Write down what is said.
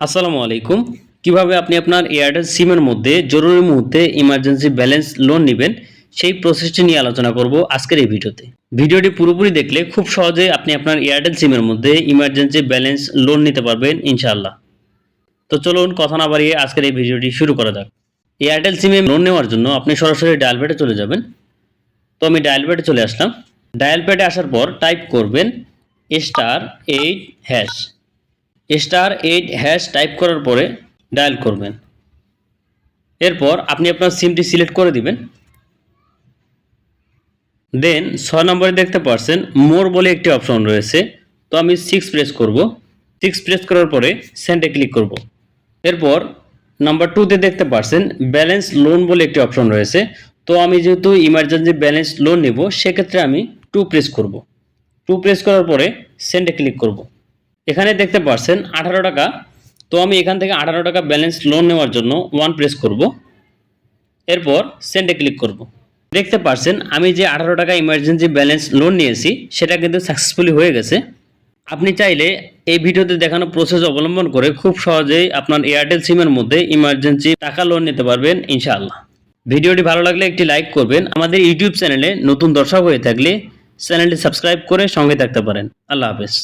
আসসালামু আলাইকুম। কীভাবে আপনি আপনার এয়ারটেল সিমের মধ্যে জরুরি মুহূর্তে ইমার্জেন্সি ব্যালেন্স লোন নেবেন, সেই প্রসেসটি নিয়ে আলোচনা করব আজকের এই ভিডিওতে। ভিডিওটি পুরোপুরি দেখলে খুব সহজে আপনি আপনার এয়ারটেল সিমের মধ্যে ইমার্জেন্সি ব্যালেন্স লোন নিতে পারবেন, ইনশাআল্লাহ। তো চলুন কথা না বাড়িয়ে আজকের এই ভিডিওটি শুরু করা যাক। এয়ারটেল সিমে লোন নেওয়ার জন্য আপনি সরাসরি ডায়াল প্যাডে চলে যাবেন। তো আমি ডায়াল প্যাডে চলে আসলাম। ডায়াল প্যাডে আসার পর টাইপ করবেন star eight hash star eight hash type করার পরে ডায়াল করবেন। এরপর আপনি আপনার সিমটি সিলেক্ট করে দিবেন। দেন ছয় নম্বরে দেখতে পারছেন মোর বলে একটি অপশন রয়েছে। তো আমি সিক্স প্রেস করব। সিক্স প্রেস করার পরে সেন্টে ক্লিক করব। এরপর নাম্বার টুতে দেখতে পারছেন ব্যালেন্স লোন বলে একটি অপশন রয়েছে। তো আমি যেহেতু ইমার্জেন্সি ব্যালেন্স লোন নেব, সেক্ষেত্রে আমি টু প্রেস করব। টু প্রেস করার পরে সেন্টে ক্লিক করব। এখানে দেখতে পারছেন আঠারো টাকা। তো আমি এখান থেকে আঠারো টাকা ব্যালেন্স লোন নেওয়ার জন্য ওয়ান প্রেস করব। এরপর সেন্ডে ক্লিক করব। দেখতে পারছেন, আমি যে আঠারো টাকা ইমার্জেন্সি ব্যালেন্স লোন নিয়েছি, সেটা কিন্তু সাকসেসফুলি হয়ে গেছে। আপনি চাইলে এই ভিডিওতে দেখানো প্রসেস অবলম্বন করে খুব সহজেই আপনার এয়ারটেল সিমের মধ্যে ইমার্জেন্সি টাকা লোন নিতে পারবেন, ইনশাআল্লাহ। ভিডিওটি ভালো লাগলে একটি লাইক করবেন। আমাদের ইউটিউব চ্যানেলে নতুন দর্শক হয়ে থাকলে চ্যানেলটি সাবস্ক্রাইব করে সঙ্গে থাকতে পারেন। আল্লাহ হাফেজ।